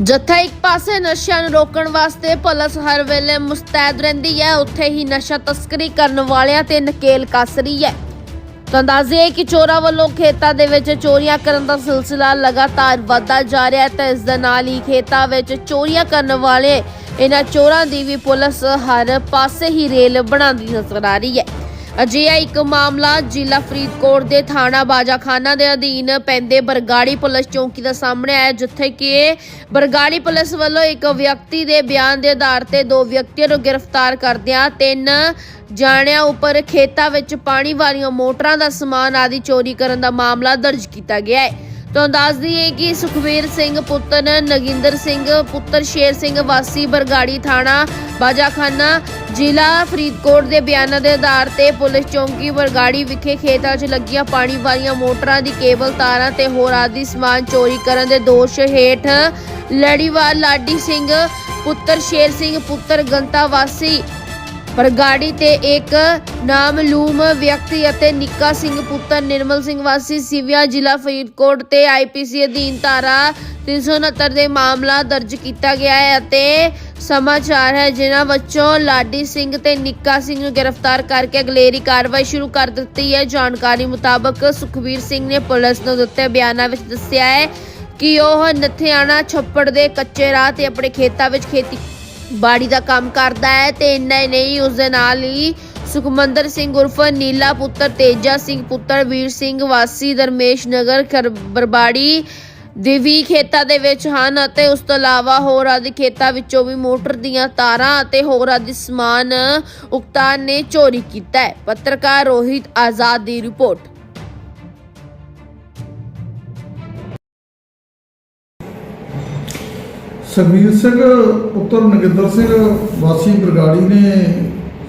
ਜੱਥਾ ਇੱਕ ਪਾਸੇ ਨਸ਼ਿਆਂ ਨੂੰ ਰੋਕਣ ਵਾਸਤੇ ਪੁਲਿਸ ਹਰ ਵੇਲੇ ਮੁਸਤੈਦ ਰਹਿੰਦੀ ਹੈ, ਉੱਥੇ ਹੀ ਨਸ਼ਾ ਤਸਕਰੀ ਕਰਨ ਵਾਲਿਆਂ ਤੇ ਨਕੇਲ ਕੱਸ ਰਹੀ ਹੈ। ਤਾਂ ਅੰਦਾਜ਼ੇ ਹੈ ਕਿ ਚੋਰਾਂ ਵੱਲੋਂ ਖੇਤਾਂ ਦੇ ਵਿੱਚ ਚੋਰੀਆਂ ਕਰਨ ਦਾ ਸਿਲਸਿਲਾ ਲਗਾਤਾਰ ਵਧਦਾ ਜਾ ਰਿਹਾ ਹੈ ਤਾਂ ਇਸ ਦੇ ਨਾਲ ਹੀ ਖੇਤਾਂ ਵਿੱਚ ਚੋਰੀਆਂ ਕਰਨ ਵਾਲੇ ਇਹਨਾਂ ਚੋਰਾਂ ਦੀ ਵੀ ਪੁਲਿਸ ਹਰ ਪਾਸੇ ਹੀ ਰੇਲ ਬਣਾਉਂਦੀ ਨਜ਼ਰ ਆ ਰਹੀ ਹੈ। ਅਜਿਹਾ ਇੱਕ ਮਾਮਲਾ ਜ਼ਿਲ੍ਹਾ ਫਰੀਦਕੋਟ ਦੇ ਥਾਣਾ ਬਾਜਾਖਾਨਾ ਦੇ ਅਧੀਨ ਪੈਂਦੇ ਬਰਗਾੜੀ ਪੁਲਿਸ ਚੌਂਕੀ ਦਾ ਸਾਹਮਣੇ ਆਇਆ, ਜਿੱਥੇ ਕਿ ਬਰਗਾੜੀ ਪੁਲਿਸ ਵੱਲੋਂ ਇੱਕ ਵਿਅਕਤੀ ਦੇ ਬਿਆਨ ਦੇ ਆਧਾਰ ਤੇ ਦੋ ਵਿਅਕਤੀਆਂ ਨੂੰ ਗ੍ਰਿਫਤਾਰ ਕਰਦਿਆਂ ਤਿੰਨ ਜਾਣਿਆਂ ਉੱਪਰ ਖੇਤਾਂ ਵਿੱਚ ਪਾਣੀ ਵਾਲੀਆਂ ਮੋਟਰਾਂ ਦਾ ਸਮਾਨ ਆਦਿ ਚੋਰੀ ਕਰਨ ਦਾ ਮਾਮਲਾ ਦਰਜ ਕੀਤਾ ਗਿਆ ਹੈ। ਤੋਂ ਦੱਸਦੀ ਹੈ ਕਿ ਸੁਖਵੀਰ ਸਿੰਘ ਪੁੱਤਰ, ਨਗਿੰਦਰ ਸਿੰਘ ਪੁੱਤਰ, ਸ਼ੇਰ ਸਿੰਘ ਵਾਸੀ, ਬਰਗਾੜੀ ਥਾਣਾ, ਬਾਜਾਖਾਨਾ ਜ਼ਿਲ੍ਹਾ ਫਰੀਦਕੋਟ ਦੇ ਬਿਆਨਾਂ ਦੇ ਆਧਾਰ ਤੇ ਪੁਲਿਸ ਚੌਂਕੀ ਬਰਗਾੜੀ ਵਿਖੇ ਖੇਤਾਂ 'ਚ ਲੱਗੀਆਂ ਪਾਣੀ ਵਾਲੀਆਂ ਮੋਟਰਾਂ ਦੀ ਕੇਬਲ ਤਾਰਾਂ ਤੇ ਹੋਰ ਆਦਿ ਸਮਾਨ ਚੋਰੀ ਕਰਨ ਦੇ ਦੋਸ਼ ਹੇਠ ਲੜੀਵਾਲ ਲਾਡੀ ਸਿੰਘ ਪੁੱਤਰ, ਸ਼ੇਰ ਸਿੰਘ ਪੁੱਤਰ, ਗੰਤਾ ਵਾਸੀ ਪਰ ਗਾੜੀ ਤੇ ਇੱਕ ਨਾਮਲੂਮ ਵਿਅਕਤੀ ਅਤੇ ਨਿੱਕਾ ਸਿੰਘ ਪੁੱਤਰ ਨਿਰਮਲ ਸਿੰਘ ਵਾਸੀ ਸਿਵਿਆ ਜ਼ਿਲ੍ਹਾ ਫਰੀਦਕੋਟ ਤੇ ਆਈਪੀਸੀ ਅਧੀਨ ਧਾਰਾ 369 ਦੇ ਮਾਮਲਾ ਦਰਜ ਕੀਤਾ ਗਿਆ ਹੈ ਅਤੇ ਸਮਾਚਾਰ ਹੈ ਜਿਨ੍ਹਾਂ ਵਿੱਚੋਂ ਲਾਡੀ ਸਿੰਘ ਤੇ ਨਿੱਕਾ ਸਿੰਘ ਨੂੰ ਗ੍ਰਿਫਤਾਰ ਕਰਕੇ ਅਗਲੇਰੀ ਕਾਰਵਾਈ ਸ਼ੁਰੂ ਕਰ ਦਿੱਤੀ ਹੈ। ਜਾਣਕਾਰੀ ਮੁਤਾਬਕ ਸੁਖਵੀਰ ਸਿੰਘ ਨੇ ਪੁਲਿਸ ਨੂੰ ਦਿੱਤੇ ਬਿਆਨਾਂ ਵਿੱਚ ਦੱਸਿਆ ਹੈ ਕਿ ਉਹ ਨਥਿਆਣਾ ਛੱਪੜ ਦੇ ਕੱਚੇ ਰਾਹ ਤੇ ਆਪਣੇ ਖੇਤਾਂ ਵਿੱਚ ਖੇਤੀ ਬਾੜੀ ਦਾ ਕੰਮ ਕਰਦਾ ਹੈ ਤੇ ਇੰਨਾ ਹੀ ਨਹੀਂ, ਉਸ ਦੇ ਨਾਲ ਹੀ ਸੁਖਮੰਦਰ ਸਿੰਘ ਉਰਫ ਨੀਲਾ ਪੁੱਤਰ, ਤੇਜਾ ਸਿੰਘ ਪੁੱਤਰ, ਵੀਰ ਸਿੰਘ ਵਾਸੀ, ਦਰਮੇਸ਼ ਨਗਰ, ਖਰ- ਬਰਬਾੜੀ ਦੇ ਵੀ ਖੇਤਾਂ ਦੇ ਵਿੱਚ ਹਨ ਅਤੇ ਉਸ ਤੋਂ ਇਲਾਵਾ ਹੋਰ ਆਦਿ ਖੇਤਾਂ ਵਿੱਚੋਂ ਵੀ ਮੋਟਰ ਦੀਆਂ ਤਾਰਾਂ ਅਤੇ ਹੋਰ ਆਦਿ ਸਮਾਨ ਉਕਤਾਨ ਨੇ ਚੋਰੀ ਕੀਤਾ ਹੈ। ਪੱਤਰਕਾਰ ਰੋਹਿਤ ਆਜ਼ਾਦ ਦੀ ਰਿਪੋਰਟ। ਸਰਬੀਰ ਸਿੰਘ ਪੁੱਤਰ ਨਗਿੰਦਰ ਸਿੰਘ ਵਾਸੀ ਬਰਗਾੜੀ ਨੇ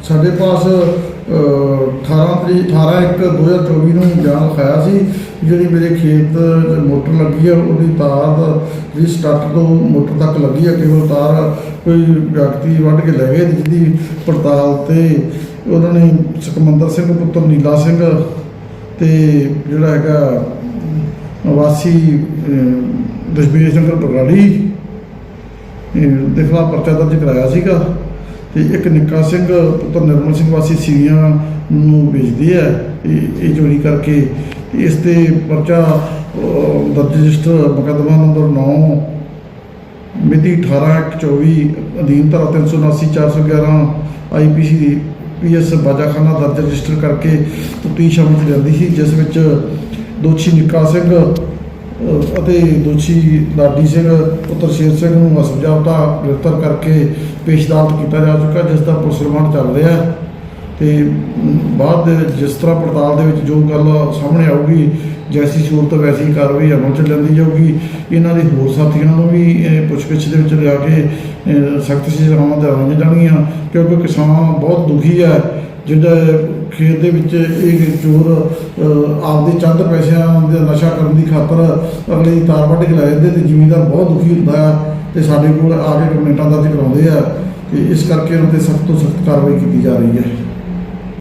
ਸਾਡੇ ਪਾਸ ਅਹ, 18 ਤਰੀਕ 18 1 2024 ਨੂੰ ਬਿਆਨ ਲਿਖਾਇਆ ਸੀ ਜਿਹੜੀ ਮੇਰੇ ਖੇਤ ਮੋਟਰ ਲੱਗੀ ਆ ਉਹਦੀ ਤਾਰ ਦੀ ਸਟਾਰਟ ਤੋਂ ਮੋਟਰ ਤੱਕ ਲੱਗੀ ਆ ਕੇਵਲ ਤਾਰ ਕੋਈ ਵਿਅਕਤੀ ਵੱਢ ਕੇ ਲੈ ਗਏ ਜਿਹਦੀ ਪੜਤਾਲ ਤੇ ਉਹਨਾਂ ਨੇ ਸੁਖਮੰਦਰ ਸਿੰਘ ਪੁੱਤਰ ਨੀਲਾ ਸਿੰਘ ਤੇ ਜਿਹੜਾ ਹੈਗਾ ਵਾਸੀ ਅਹ, ਦਸ਼ਮੇਸ਼ ਨਗਰ ਬਰਗਾੜੀ ਦੇ ਖਿਲਾਫ ਪਰਚਾ ਦਰਜ ਕਰਾਇਆ ਸੀਗਾ ਤੇ ਇੱਕ ਨਿੱਕਾ ਸਿੰਘ ਪੁੱਤਰ ਨਿਰਮਲ ਸਿੰਘ ਵਾਸੀ ਸੀਵੀਆਂ ਨੂੰ ਵੇਚਦੇ ਆ ਇਹ ਇਹ ਚੋਰੀ ਕਰਕੇ ਇਸ ਤੇ ਪਰਚਾ ਅਹ, ਦਰਜ ਰਜਿਸਟਰ ਮੁਕੱਦਮਾ ਨੰਬਰ 9 ਮਿਤੀ 18/24 ਅਧੀਨ ਧਾਰਾ 379 411 ਆਈਪੀਸੀ ਪੀਐਸ ਬਾਜਾਖਾਨਾ ਦਰਜ ਰਜਿਸਟਰ ਕਰਕੇ ਤਫਤੀਸ਼ ਅਮਲ 'ਚ ਜਾਂਦੀ ਸੀ ਜਿਸ ਵਿੱਚ ਦੋਸ਼ੀ ਨਿੱਕਾ ਸਿੰਘ ਅਤੇ ਦੋਸ਼ੀ ਲਾਡੀ ਸਿੰਘ, ਪੁੱਤਰ ਸ਼ੇਰ ਸਿੰਘ ਨੂੰ ਅਸਬਜਾਬਤਾ ਗ੍ਰਿਫਤਾਰ ਕਰਕੇ ਪੇਸ਼ ਅਦਾਲਤ ਕੀਤਾ ਜਾ ਚੁੱਕਾ ਜਿਸ ਦਾ ਪੁਲਿਸ ਰਿਮਾਂਡ ਚੱਲ ਰਿਹਾ ਹੈ। ਤੇ ਬਾਅਦ ਦੇ ਵਿੱਚ ਜਿਸ ਤਰ੍ਹਾਂ ਪੜਤਾਲ ਦੇ ਵਿੱਚ ਜੋ ਗੱਲ ਸਾਹਮਣੇ ਆਊਗੀ, ਜੈਸੀ ਸੂਰਤ ਵੈਸੀ ਕਾਰਵਾਈ ਅਮਲ ਚ ਲੈਂਦੀ ਜਾਊਗੀ। ਇਹਨਾਂ ਦੇ ਹੋਰ ਸਾਥੀਆਂ ਨੂੰ ਵੀ ਇਹ ਪੁੱਛਗਿੱਛ ਦੇ ਵਿੱਚ ਲਿਆ ਕੇ ਸਖਤ ਸਜ਼ਾਵਾਂ ਦਿਵਾਈਆਂ ਜਾਣਗੀਆਂ, ਕਿਉਂਕਿ ਕਿਸਾਨ ਬਹੁਤ ਦੁਖੀ ਹੈ ਜਿਹੜਾ ਖੇਤ ਦੇ ਵਿੱਚ ਇਹ ਚੋਰ ਆਪਦੇ ਚੰਦ ਪੈਸਿਆਂ ਦੇ ਨਸ਼ਾ ਕਰਨ ਦੀ ਖਾਤਰ ਅਗਲੇ ਦੀ ਤਾਰ ਵੱਢ ਕੇ ਲੈ ਜਾਂਦੇ ਤੇ ਜ਼ਿਮੀਂਦਾਰ ਬਹੁਤ ਦੁਖੀ ਹੁੰਦਾ ਹੈ ਤੇ ਸਾਡੇ ਕੋਲ ਆ ਕੇ ਕੰਪਲੇਂਟਾਂ ਦਰਜ ਕਰਾਉਂਦੇ ਆ ਤੇ ਇਸ ਕਰਕੇ ਉਹਨਾਂ ਤੇ ਸਖਤ ਤੋਂ ਸਖਤ ਕਾਰਵਾਈ ਕੀਤੀ ਜਾ ਰਹੀ ਹੈ।